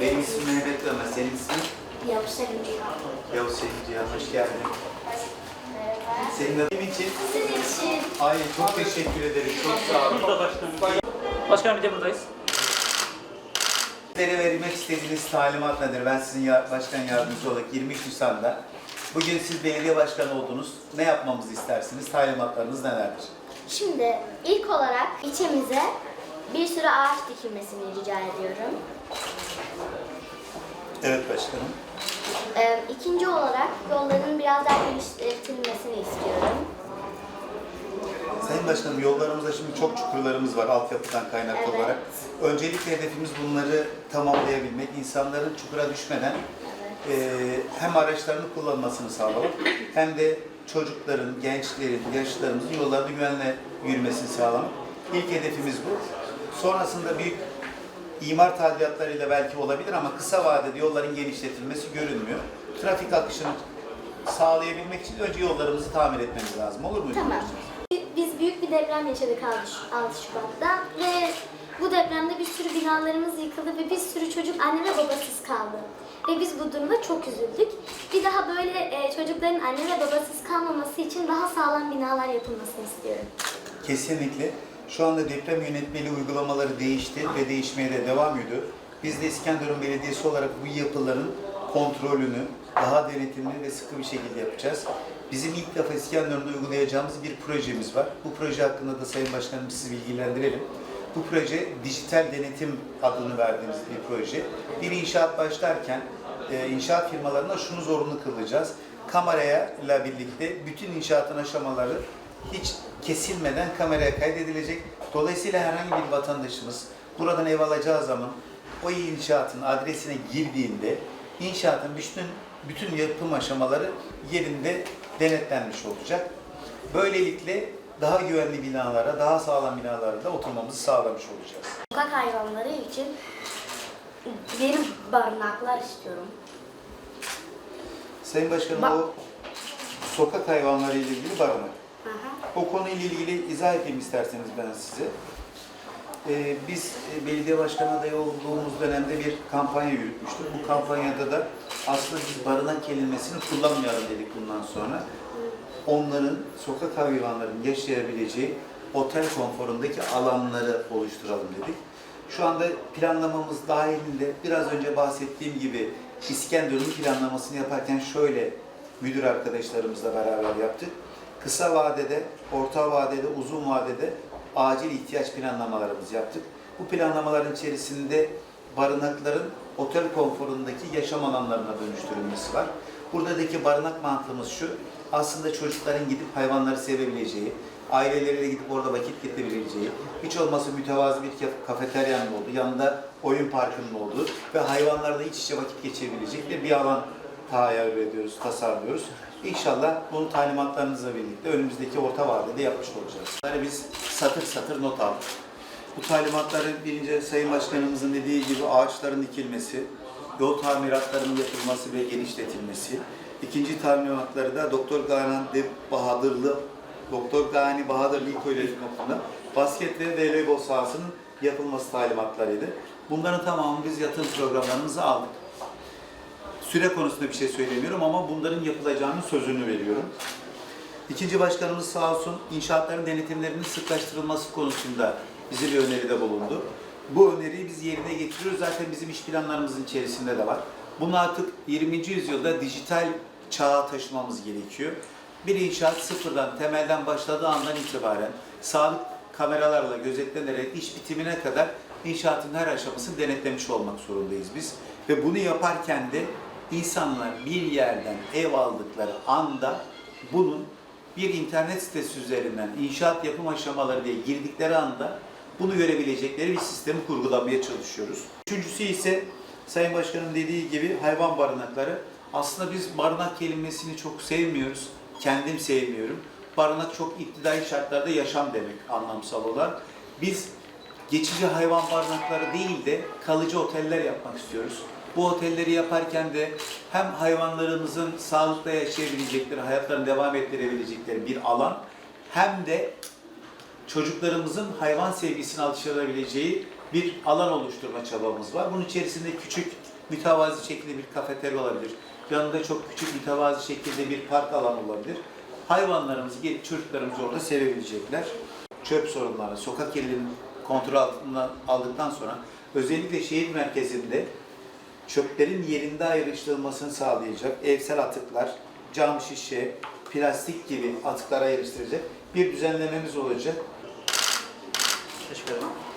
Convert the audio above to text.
Benim ismim Mehmet Ömer. Senin ismin? Yavuz Selim Cihan. Yavuz Selim Cihan. Hoş geldin. Merhaba. Senin adın için? Sizin için Ay çok teşekkür ederim. Çok sağ olun. Burada başkanım. Başkanım bir de buradayız. Sizlere vermek istediğiniz talimat nedir? Ben sizin ya- başkan yardımcısı olarak 23 Nisan'da Bugün siz belediye başkanı oldunuz. Ne yapmamızı istersiniz? Talimatlarınız nelerdir? Şimdi ilk olarak ilçemize bir sürü ağaç dikilmesini rica ediyorum. Evet başkanım. Ee, ikinci olarak yolların biraz daha genişletilmesini istiyorum. Sayın Başkanım yollarımızda şimdi çok çukurlarımız var altyapıdan kaynaklı Evet. olarak. Öncelikle hedefimiz bunları tamamlayabilmek. İnsanların çukura düşmeden eee, hem araçlarını kullanmasını sağlamak hem de çocukların, gençlerin, yaşlılarımızın yollarda güvenle yürümesini sağlamak. İlk hedefimiz bu. Sonrasında büyük imar tadilatlarıyla belki olabilir ama kısa vadede yolların genişletilmesi görünmüyor. Trafik akışını sağlayabilmek için önce yollarımızı tamir etmemiz lazım. Olur mu? Tamam. Biz büyük bir deprem yaşadık 6 Şubat'ta ve bu depremde bir sürü binalarımız yıkıldı ve bir sürü çocuk anne ve babasız kaldı. Ve biz bu duruma çok üzüldük. Bir daha böyle e, çocukların anne ve babasız kalmaması için daha sağlam binalar yapılmasını istiyorum. Kesinlikle. Şu anda deprem yönetmeliği uygulamaları değişti ve değişmeye de devam ediyor. Biz de İskenderun Belediyesi olarak bu yapıların kontrolünü daha denetimli ve sıkı bir şekilde yapacağız. Bizim ilk defa İskenderun'da uygulayacağımız bir projemiz var. Bu proje hakkında da Sayın Başkanım sizi bilgilendirelim. Bu proje dijital denetim adını verdiğimiz bir proje. Bir inşaat başlarken e, inşaat firmalarına şunu zorunlu kılacağız. Kameraya ile birlikte bütün inşaatın aşamaları hiç kesilmeden kameraya kaydedilecek. Dolayısıyla herhangi bir vatandaşımız buradan ev alacağı zaman o inşaatın adresine girdiğinde inşaatın bütün bütün yapım aşamaları yerinde denetlenmiş olacak. Böylelikle daha güvenli binalara, daha sağlam binalara da oturmamızı sağlamış olacağız. Sokak hayvanları için yeni barınaklar istiyorum. Sayın Başkanım Ba- o sokak hayvanları ile ilgili barınak. O konuyla ilgili izah edeyim isterseniz ben size. Ee, biz e, belediye başkanı adayı olduğumuz dönemde bir kampanya yürütmüştük. Bu kampanyada da aslında biz barınak kelimesini kullanmayalım dedik bundan sonra. Onların, sokak hayvanların yaşayabileceği otel konforundaki alanları oluşturalım dedik. Şu anda planlamamız dahilinde biraz önce bahsettiğim gibi İskenderun planlamasını yaparken şöyle müdür arkadaşlarımızla beraber yaptık. Kısa vadede, orta vadede, uzun vadede acil ihtiyaç planlamalarımızı yaptık. Bu planlamaların içerisinde barınakların otel konforundaki yaşam alanlarına dönüştürülmesi var. Buradaki barınak mantığımız şu, aslında çocukların gidip hayvanları sevebileceği, aileleriyle gidip orada vakit geçirebileceği, hiç olmazsa mütevazı bir kaf- kafeteryanın olduğu, yanında oyun parkının olduğu ve hayvanlarla iç içe vakit geçirebilecek bir alan tahayyül ediyoruz, tasarlıyoruz. İnşallah bunu talimatlarınızla birlikte önümüzdeki orta vadede yapmış olacağız. Bunları biz satır satır not aldık. Bu talimatları birinci Sayın Başkanımızın dediği gibi ağaçların dikilmesi, yol tamiratlarının yapılması ve genişletilmesi. İkinci talimatları da Doktor Gani Bahadırlı, Doktor Gani Bahadırlı İlköğretim İlkokulu'nda basket ve voleybol sahasının yapılması talimatlarıydı. Bunların tamamını biz yatırım programlarımıza aldık. Süre konusunda bir şey söylemiyorum ama bunların yapılacağının sözünü veriyorum. İkinci başkanımız sağ olsun inşaatların denetimlerinin sıklaştırılması konusunda bize bir öneride bulundu. Bu öneriyi biz yerine getiriyoruz. Zaten bizim iş planlarımızın içerisinde de var. Bunu artık 20. yüzyılda dijital çağa taşımamız gerekiyor. Bir inşaat sıfırdan, temelden başladığı andan itibaren sağlık kameralarla gözetlenerek iş bitimine kadar inşaatın her aşamasını denetlemiş olmak zorundayız biz. Ve bunu yaparken de insanlar bir yerden ev aldıkları anda bunun bir internet sitesi üzerinden inşaat yapım aşamaları diye girdikleri anda bunu görebilecekleri bir sistemi kurgulamaya çalışıyoruz. Üçüncüsü ise Sayın Başkanım dediği gibi hayvan barınakları. Aslında biz barınak kelimesini çok sevmiyoruz. Kendim sevmiyorum. Barınak çok iktidai şartlarda yaşam demek anlamsal olan. Biz geçici hayvan barınakları değil de kalıcı oteller yapmak istiyoruz. Bu otelleri yaparken de hem hayvanlarımızın sağlıkla yaşayabilecekleri, hayatlarını devam ettirebilecekleri bir alan hem de çocuklarımızın hayvan sevgisine alıştırabileceği bir alan oluşturma çabamız var. Bunun içerisinde küçük mütevazi şekilde bir kafeterya olabilir. Yanında çok küçük mütevazi şekilde bir park alanı olabilir. Hayvanlarımızı gelip çocuklarımız orada sevebilecekler. Çöp sorunları, sokak kirliliğini kontrol altına aldıktan sonra özellikle şehir merkezinde çöplerin yerinde ayrıştırılmasını sağlayacak evsel atıklar, cam şişe, plastik gibi atıklara ayrıştıracak bir düzenlememiz olacak. Teşekkür ederim.